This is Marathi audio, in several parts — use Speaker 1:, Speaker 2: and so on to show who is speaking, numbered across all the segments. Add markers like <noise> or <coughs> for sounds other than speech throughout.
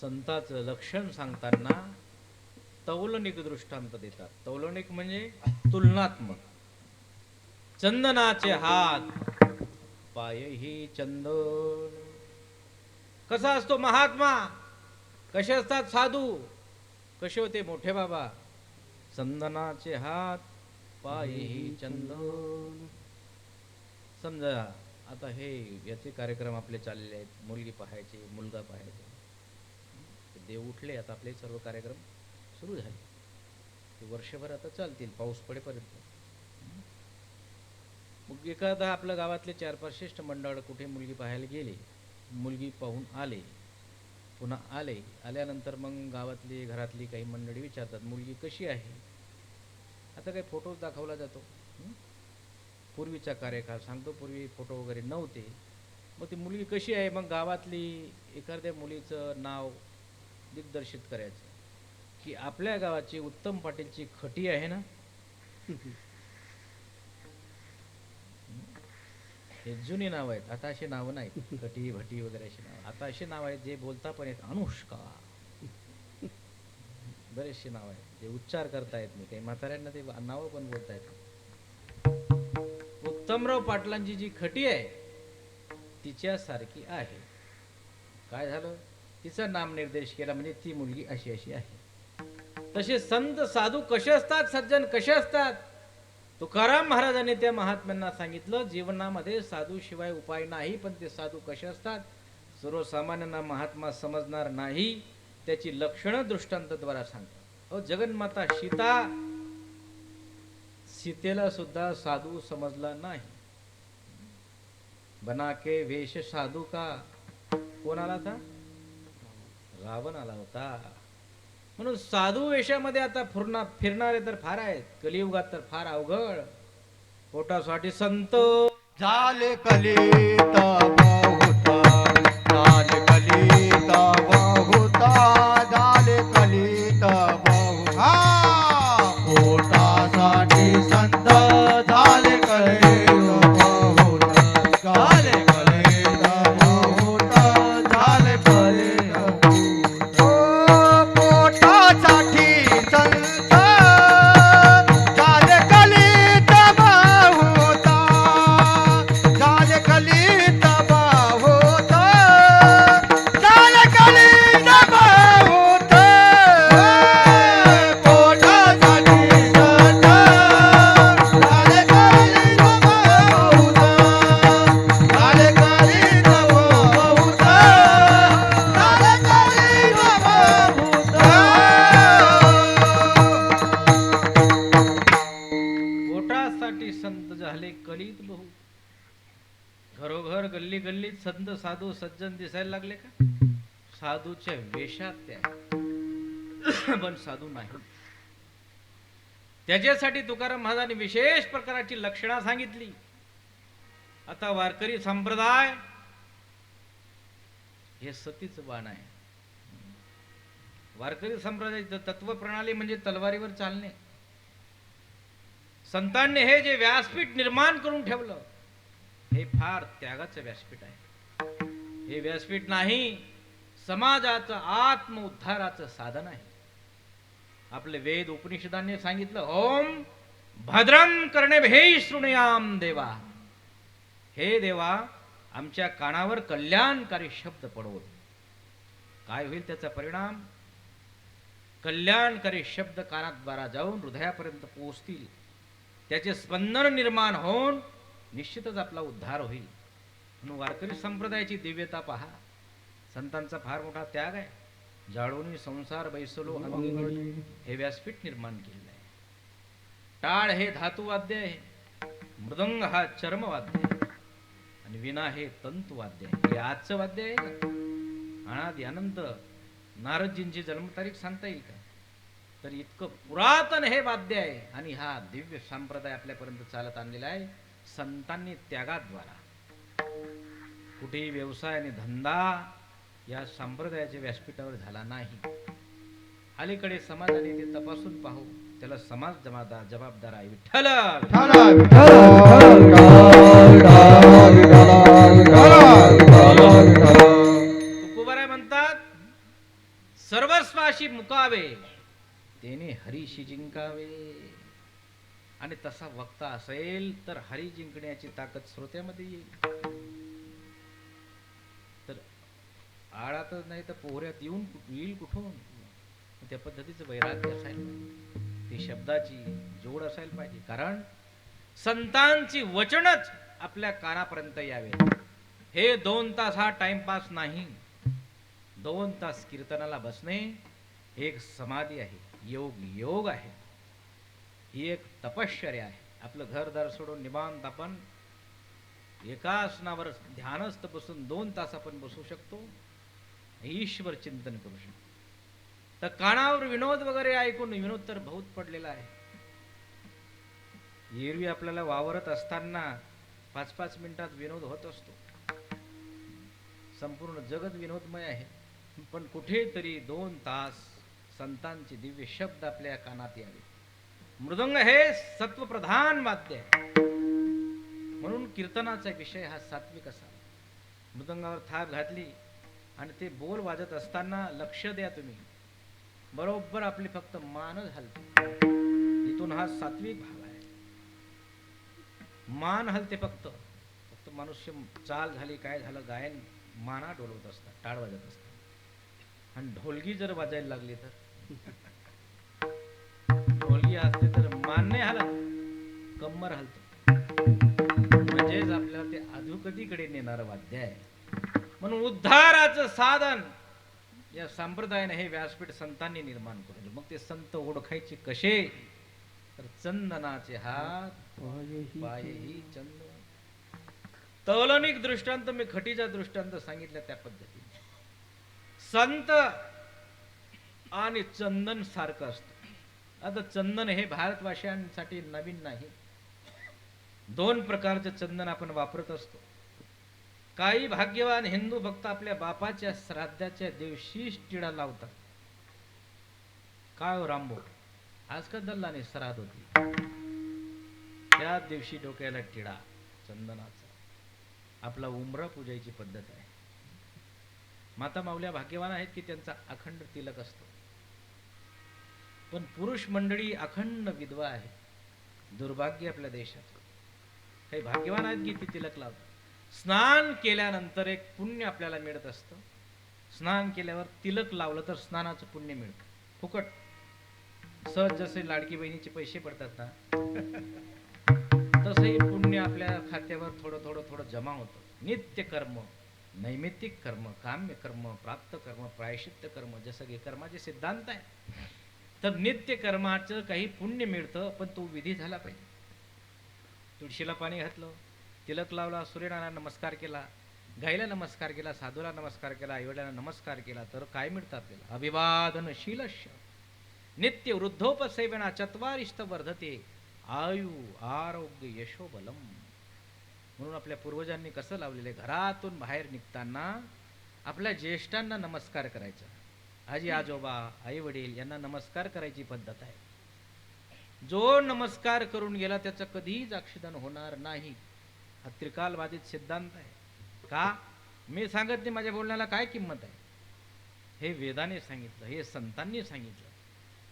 Speaker 1: संताचं लक्षण सांगताना तौलनिक दृष्टांत देतात. तौलनिक म्हणजे तुलनात्मक. चंदनाचे हात पाय ही चंदन. कसा असतो महात्मा? कसे असतात साधू? कसे होते मोठे बाबा? चंदनाचे हात पायही चंदन. समजा आता हे याचे कार्यक्रम आपले चाललेले आहेत. मुलगी पाहायची मुलगा पाहायचा. देव उठले आता आपले सर्व कार्यक्रम सुरू झाले. ते वर्षभर आता चालतील पाऊस पडेपर्यंत. मग एखादा आपल्या गावातले चार पाच श्रेष्ठ मंडळ कुठे मुलगी पाहायला गेले मुलगी पाहून आले पुन्हा आले आल्यानंतर मग गावातली घरातली काही मंडळी विचारतात मुलगी कशी आहे? आता काही फोटोज दाखवला जातो. पूर्वीचा कार्यकाळ सांगतो पूर्वी फोटो वगैरे नव्हते. मग ती मुलगी कशी आहे? मग गावातली एखाद्या मुलीचं नाव दिग्दर्शित करायचं. की आपल्या गावाची उत्तम पाटीलची खटी आहे ना? हे जुनी नाव आहेत. आता अशी नावं नाहीत. खटी भटी वगैरे अशी नाव. आता अशी नाव आहेत जे बोलता पण येत अनुष्का. बरेचशी नाव आहेत. जे उच्चार करता येत नाही. काही म्हाताऱ्यांना ते नावं पण बोलता येत उत्तमराव पाटलांची जी खटी आहे तिच्यासारखी आहे. काय झालं? तिचा नामनिर्देश केला म्हणजे ती मुलगी अशी अशी आहे. तसे संत साधू कसे असतात? सज्जन कसे असतात? तुकाराम महाराजांनी त्या महात्म्यांना सांगितलं जीवनामध्ये साधू शिवाय उपाय नाही पण ते साधू कसे असतात? सर्वसामान्यांना महात्मा समजणार नाही त्याची लक्षणं दृष्टांतद्वारा सांगतात. अहो जगन्माता सीता सीतेला सुद्धा साधू समजला नाही. बनाके वेश साधू का? कोणाला था रावण आला होता. म्हणून साधू वेशामध्ये आता फिरणार फिरणारे तर फार आहेत. कलियुगात तर फार अवघड. पोटासाठी संत.
Speaker 2: झाले झाले कलित पोटासाठी संत झाले कलित बहुत झाले
Speaker 1: गल्ली गल्लीत संत साधू सज्जन दिसायला लागले का? साधूच्या वेशात त्या. पण साधू नाही. त्याच्यासाठी तुकाराम महाराजांनी विशेष प्रकारची लक्षणा सांगितली. आता वारकरी संप्रदाय हे सतीच बाण आहे. वारकरी संप्रदायाची तत्व प्रणाली म्हणजे तलवारीवर चालणे. संतांनी हे जे व्यासपीठ निर्माण करून ठेवलं हे फार त्यागाचं व्यासपीठ आहे. हे व्यासपीठ नाही समाजाचं आत्म उद्धाराचं साधन आहे. आपले वेद उपनिषदांनी सांगितलं ओम भद्रम करणे हे शृणयाम देवा. हे देवा आमच्या कानावर कल्याणकारी शब्द पडवत. काय होईल त्याचा परिणाम? कल्याणकारी शब्द कानाद्वारा जाऊन हृदयापर्यंत पोहोचतील. त्याचे स्पंदन निर्माण होऊन निश्चितच आपला उद्धार होईल. म्हणून वारकरी संप्रदायाची दिव्यता पहा. संतांचा फार मोठा त्याग आहे. जाळोनी संसार बैसलो अंगी हे व्यासपीठ निर्माण केलेलं आहे. टाळ हे धातुवाद्य आहे. मृदंग हा चर्मवाद्य आहे. आणि विना हे तंतुवाद्य आहे. हे आजचं वाद्य आहे का अनादि अनंत नारदजींची जन्मतारीख सांगता येईल का? तर इतकं पुरातन हे वाद्य आहे. आणि हा दिव्य संप्रदाय आपल्यापर्यंत चालत आणलेला आहे. संतांनी त्यागाद्वारा. कुठेही व्यवसाय आणि धंदा या संप्रदायाच्या व्यासपीठावर झाला नाही. अलीकडे समाजाने ते तपासून पाहू त्याला समाज जबाबदार जबाबदार आहे. विठ्ठल!
Speaker 2: म्हणतात
Speaker 1: सर्वस्वाशी मुकावे त्याने हरीशी जिंकावे. आणि तसा वक्ता असेल तर हरी जिंकण्याची ताकद श्रोत्यामध्ये येईल. तर आळातच नाही तर पोहऱ्यात येऊन येईल कुठून? त्या पद्धतीचं वैराग्य असायला पाहिजे. ती शब्दाची जोड असायला पाहिजे. कारण संतांची वचनच आपल्या कानापर्यंत यावे. हे दोन तास हा टाइमपास नाही. दोन तास कीर्तनाला बसणे एक समाधी आहे. योग योग आहे. ही एक तपश्चर्या आहे. आपलं घरदार सोडून निवांत आपण एका आसनावर ध्यानस्थ बसून दोन तास आपण बसू शकतो. ईश्वर चिंतन करू शकतो. तर कानावर विनोद वगैरे ऐकून विनोद तर बहुत पडलेला आहे. एरवी आपल्याला वावरत असताना पाच पाच मिनिटात विनोद होत असतो. संपूर्ण जगत विनोदमय आहे. पण कुठेतरी दोन तास संतांचे दिव्य शब्द आपल्या कानात यावे मृदंग हे सत्वप्रधान वाद्य आहे. म्हणून कीर्तनाचा विषय हा सात्विक असावा मृदंगावर थाप घातली आणि ते बोल वाजत असताना लक्ष द्या तुम्ही. बरोबर आपली फक्त मानच हलते. इथून हा सात्विक भाग आहे. मान हलते फक्त. फक्त मनुष्य चाल झाली काय झालं गायन माना डोलवत असतात टाळ वाजत असतात. आणि ढोलगी जर वाजायला लागली तर? असते तर मान नाही हलत कंबर हलतो. म्हणजेच आपल्याला ते अधोगतीकडे नेणारं वाद्य आहे. म्हणून उद्धाराचं साधन या संप्रदायाने हे व्यासपीठ संतांनी निर्माण करून मग ते संत ओळखायचे कसे? तर चंदनाचे हात पायही चंदन. तौलनिक दृष्टांत मी खटीचा दृष्टांत सांगितलं त्या पद्धतीने. संत आणि चंदन सारखं असतं. आता चंदन हे भारतवासियांसाठी नवीन नाही. दोन प्रकारचं चंदन आपण वापरत असतो. काही भाग्यवान हिंदू भक्त आपल्या बापाच्या श्राद्धाच्या दिवशीच टिळा लावतात. काय रामबो रामभो आज का दल्लाने श्राद्ध होती? त्या दिवशी डोक्याला टिळा चंदनाचा. आपला उमरा पूजायची पद्धत आहे. माता माऊल्या भाग्यवान आहेत की त्यांचा अखंड तिलक असतो. पण पुरुष मंडळी अखंड विधवा आहे दुर्भाग्य आपल्या देशात. काही भाग्यवान आहेत की ती तिलक लावतात. स्नान केल्यानंतर एक पुण्य आपल्याला मिळत असतं. स्नान केल्यावर तिलक लावलं तर स्नानाचं पुण्य मिळतं. फुकट. सहज जसे लाडकी बहिणीचे पैसे पडतात ना तसंही पुण्य आपल्या खात्यावर थोडं थोडं थोडं जमा होतं. नित्य कर्म नैमित्तिक कर्म काम्य कर्म प्राप्त कर्म प्रायश्चित्त कर्म जसं की कर्माचे सिद्धांत आहे. तर नित्य कर्माचं काही पुण्य मिळतं पण तो विधी झाला पाहिजे. तुळशीला पाणी घातलं तिलक लावला सूर्यनारायण नमस्कार केला गाईला नमस्कार केला साधूला नमस्कार केला आईवडिलांना नमस्कार केला तर काय मिळतं आपल्याला? अभिवादनशील नित्य वृद्धोपसेवना चत्वारिष्ट वर्धते आयु आरोग्य यशोबलम. म्हणून आपल्या पूर्वजांनी कसं लावलेलं घरातून बाहेर निघताना आपल्या ज्येष्ठांना नमस्कार करायचा. आजी आजोबा आई वडील यांना नमस्कार करायची पद्धत आहे. जो नमस्कार करून गेला त्याचं कधीच अक्षदान होणार नाही. हा त्रिकालवादित सिद्धांत आहे. का? मी सांगत नाही माझ्या बोलण्याला काय किंमत आहे? हे वेदाने सांगितलं हे संतांनी सांगितलं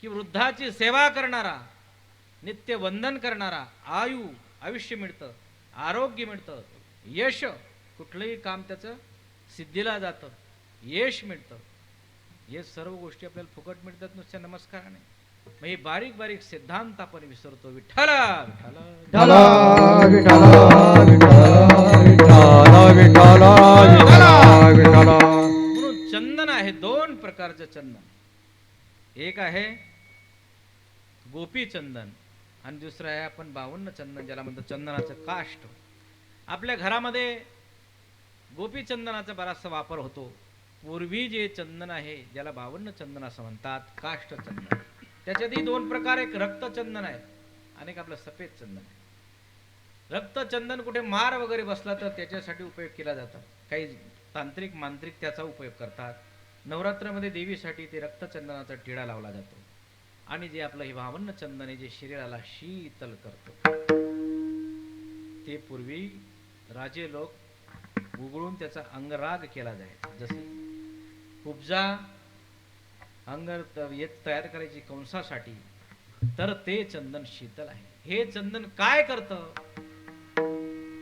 Speaker 1: की वृद्धाची सेवा करणारा नित्य वंदन करणारा आयु आयुष्य मिळतं आरोग्य मिळतं यश कुठलंही काम त्याचं सिद्धीला जातं यश मिळतं. हे सर्व गोष्टी आपल्याला फुकट मिळतात नुसत्या नमस्काराने. मग हे बारीक बारीक सिद्धांत आपण विसरतो. विठ्ठल! विठ्ठल!
Speaker 2: विठ्ठला! विठ्ठला! विठ्ठला! विठ्ठला विठ्ठला विठ्ठला
Speaker 1: म्हणून चंदन आहे दोन प्रकारचं चंदन. एक आहे गोपी चंदन आणि दुसरं आहे आपण बावन्न चंदन ज्याला म्हणतो चंदनाचं काष्ट. आपल्या घरामध्ये गोपी चंदनाचा बराचसा वापर होतो. पूर्वी जे चंदन आहे ज्याला बावन्न चंदन असं म्हणतात काष्ट चंदन. त्याच्यातही दोन प्रकार एक रक्तचंदन आहे आणि एक आपलं सफेद चंदन आहे. रक्तचंदन कुठे मार वगैरे बसला तर त्याच्यासाठी उपयोग केला जातो. काही तांत्रिक मांत्रिक त्याचा उपयोग करतात. नवरात्रामध्ये देवीसाठी ते रक्तचंदनाचा टिळा लावला जातो. आणि जे आपलं हे भावन्न चंदन आहे जे शरीराला शीतल करतो. ते पूर्वी राजे लोक उघडून त्याचा अंगराग केला जायचा. जसे उपजा अंगर येत तयार करायची कंसासाठी. तर ते चंदन शीतल आहे. हे चंदन काय करतं?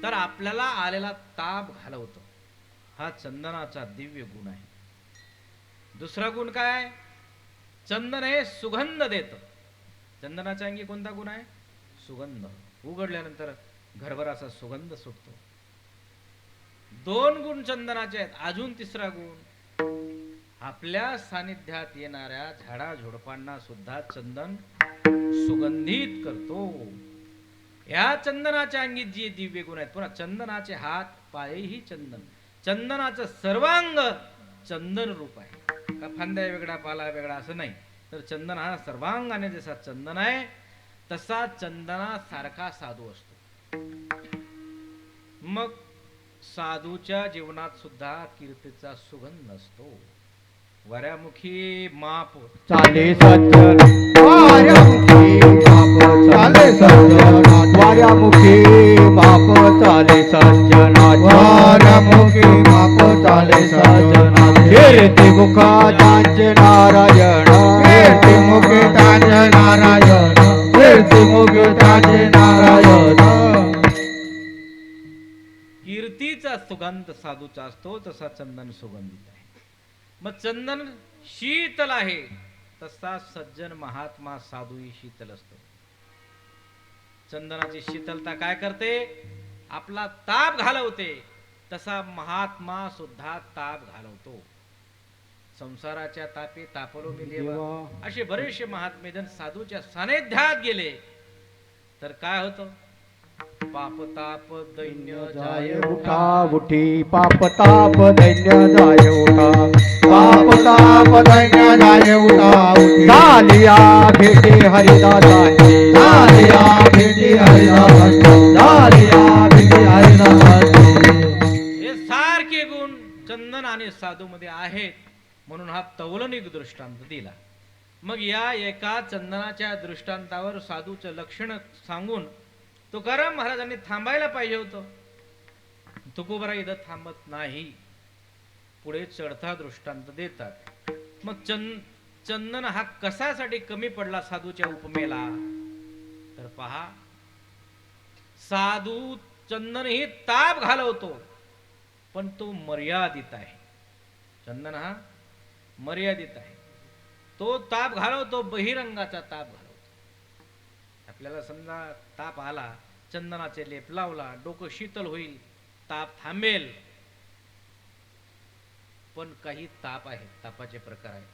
Speaker 1: तर आपल्याला आलेला ताप घालवत. हा चंदनाचा दिव्य गुण आहे. दुसरा गुण काय? चंदन हे सुगंध देत. चंदनाच्या अंगी कोणता गुण आहे? सुगंध. उघडल्यानंतर घरभराचा सुगंध सुटतो. दोन गुण चंदनाचे आहेत. अजून तिसरा गुण. आपल्या सानिध्यात येणाऱ्या झाडा झुडपांना सुद्धा चंदन सुगंधित करतो. या चंदनाच्या अंगीत जी दिव्य गुण आहेत पुन्हा चंदनाचे हात पायही चंदन. चंदनाचं सर्वांग चंदन रूप आहे. का फांद्या वेगळा पाला वेगळा असं नाही. तर चंदन हा सर्वांगाने जसा चंदन आहे तसा चंदनासारखा साधू असतो. मग साधूच्या जीवनात सुद्धा कीर्तीचा सुगंध असतो वऱ्यामुखी माप.
Speaker 2: चाले सज्जन वाऱ्यामुखी बाप चाले सज्जन वाऱ्यामुखी बाप चाले सज्जना वाऱ्यामुखी बाप चाले सज्जना कीर्ती मुखा तांचे नारायण. कीर्ती मुखे तांचे नारायण. कीर्ती मुखे तांचे नारायण.
Speaker 1: कीर्तीचा सुगंध साधूचा असतो तसा चंदन सुगंधित आहे. मग चंदन शीतल आहे तसा सज्जन महात्मा साधूही शीतल असतो. चंदनाची शीतलता काय करते? आपला ताप घालवते तसा महात्मा सुद्धा ताप घालवतो. संसाराच्या तापे तापलो मी देवा. असे बरेचसे महात्मे जण साधूच्या सानिध्यात गेले. तर काय होतं? पाप ताप दैन्य
Speaker 2: जाय
Speaker 1: जाय
Speaker 2: उठा. उठी पाप ताप दैन्य जाय उठा. पाप ताप दैन्य जाय उठा उठी झालिया भेटी हरिदासांची. झालिया भेटी हरिदासांची. झालिया भेटी हरिदासांची.
Speaker 1: हे सारखे गुण चंदन आणि साधू मध्ये आहेत म्हणून हा तौलनिक दृष्टांत दिला. मग या एका चंदनाच्या दृष्टांतावर साधूचं लक्षण सांगून तुकाराम महाराजांनी थांबायला पाहिजे होतं. तुकोबरा इथं थांबत नाही. पुढे चढता दृष्टांत देतात. मग चंद चंदन हा कशासाठी कमी पडला साधूच्या उपमेला? तर पहा साधू चंदन ही ताप घालवतो पण तो मर्यादित आहे. चंदन हा मर्यादित आहे. तो ताप घालवतो बहिरंगाचा ताप घालवतो. आपल्याला समजा ताप आला चंदनाचे लेप लावला डोकं शीतल होईल ताप थांबेल. पण काही ताप आहेत तापाचे प्रकार आहेत.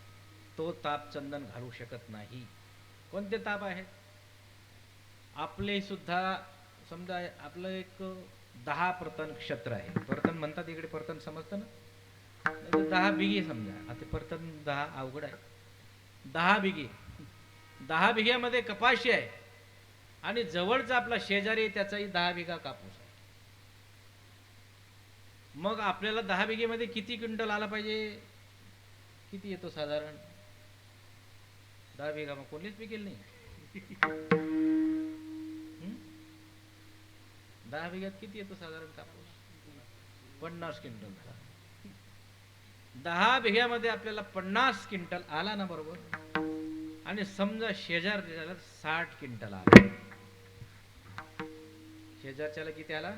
Speaker 1: तो ताप चंदन घालू शकत नाही. कोणते ताप आहेत? आपले सुद्धा समजा आपलं एक दहा परतन क्षेत्र आहे. परतन म्हणतात इकडे परतन समजतं ना? दहा बिघे समजा. आता परतन दहा अवघड आहे. दहा बिघे. दहा बिघ्यामध्ये कपाशी आहे. आणि जवळचा आपला शेजारी त्याचाही दहा बिघा कापूस मग आपल्याला दहा बिघेमध्ये किती क्विंटल आला पाहिजे? किती येतो साधारण? दहा बिघा मग कोणीच पिकेल नाही. दहा बिघ्यात किती येतो साधारण कापूस? पन्नास क्विंटल. दहा बिघ्यामध्ये आपल्याला पन्नास क्विंटल आला ना बरोबर? आणि समजा शेजार साठ क्विंटल आला. शेजारच्याला किती आला?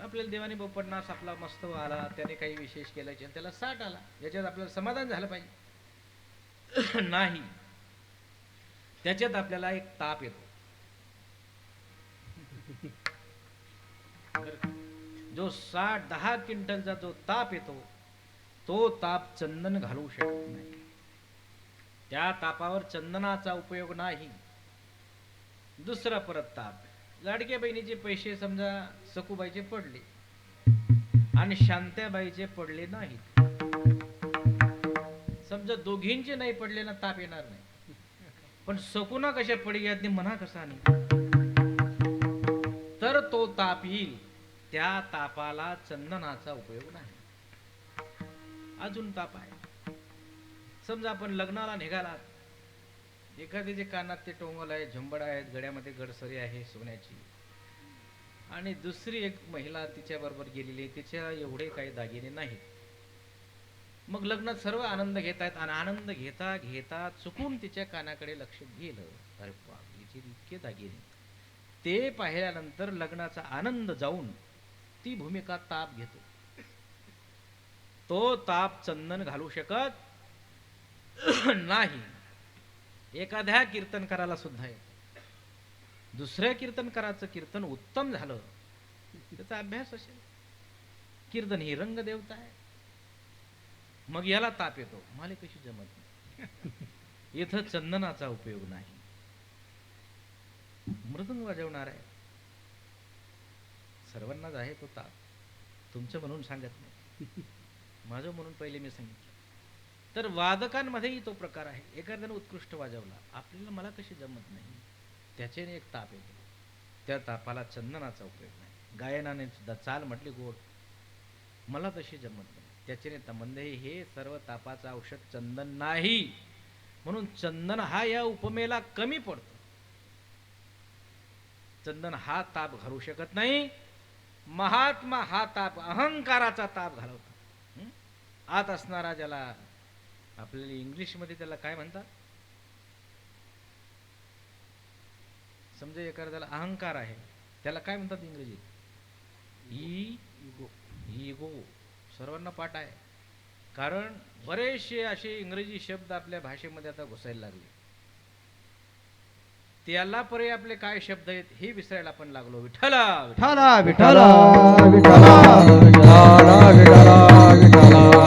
Speaker 1: आपल्याला देवाने भाऊ पन्नास आपला मस्त आला त्याने काही विशेष केल्याचे त्याला साठ आला. याच्यात आपल्याला समाधान झालं पाहिजे. <coughs> नाही. त्याच्यात आपल्याला एक ताप येतो. जो साठ दहा क्विंटलचा जो ताप येतो तो ताप चंदन घालू शकत नाही. त्या तापावर चंदनाचा उपयोग नाही. दुसरा परत ताप. लाडक्या बहिणीचे पैसे समजा सखूबाईचे पडले आणि शांत्याबाईचे पडले नाहीत. समजा दोघींचे नाही पडले ना ताप येणार नाही. पण सकुना कशा पडग्यात म्हणा कसा नाही. तर तो ताप येईल त्या तापाला चंदनाचा उपयोग नाही. अजून ताप आहे. समजा आपण लग्नाला निघालात एखाद्याचे कानात ते टोंगल आहे झुंबड आहेत गड्यामध्ये गडसरी आहे सोन्याची. आणि दुसरी एक महिला तिच्या बरोबर गेलेली तिच्या एवढे काही दागिने नाहीत. मग लग्नात सर्व आनंद घेत आहेत आणि आनंद घेता घेता चुकून तिच्या कानाकडे लक्ष गेलं. अरे बाप इतके दागिने. ते पाहिल्यानंतर लग्नाचा आनंद जाऊन ती भूमिका ताप घेतो. तो ताप चंदन घालू शकत नाही. एखाद्या कीर्तनकाराला सुद्धा येत. दुसऱ्या कीर्तनकाराचं कीर्तन उत्तम झालं त्याचा अभ्यास असेल. कीर्तन ही रंग देवता आहे. मग याला ताप येतो. मला कशी जमत नाही. इथं चंदनाचा उपयोग नाही. मृदंग वाजवणार आहे. सर्वांनाच आहे तो ताप. तुमचं म्हणून सांगत नाही. माझं म्हणून पहिले मी सांगितलं. तर वादकांमध्येही तो प्रकार आहे. एखाद्याने उत्कृष्ट वाजवला. आपल्याला मला कशी जमत नाही? त्याच्याने एक ताप येतो. त्या तापाला चंदनाचा उपयोग नाही. गायनाने सुद्धा चाल म्हटली गोड. मला तशी जमत नाही. त्याच्याने तमंदे हे सर्व तापाचं औषध चंदन नाही. म्हणून चंदन हा या उपमेला कमी पडतो. चंदन हा ताप घालू शकत नाही. महात्मा हा ताप अहंकाराचा ताप घालवतो. आत असणारा ज्याला आपल्याला इंग्लिशमध्ये त्याला काय म्हणतात? समजा एखाद्याला अहंकार आहे त्याला काय म्हणतात इंग्रजीत? ई इगो इगो सर्वांना पाठ आहे. कारण बरेचसे असे इंग्रजी शब्द आपल्या भाषेमध्ये आता घुसायला लागले. त्याला पर्याय आपले काय शब्द आहेत हे विसरायला आपण लागलो. विठ्ठला विठ्ठला.
Speaker 2: विठ्ठला विठ्ठला विठ्ठला.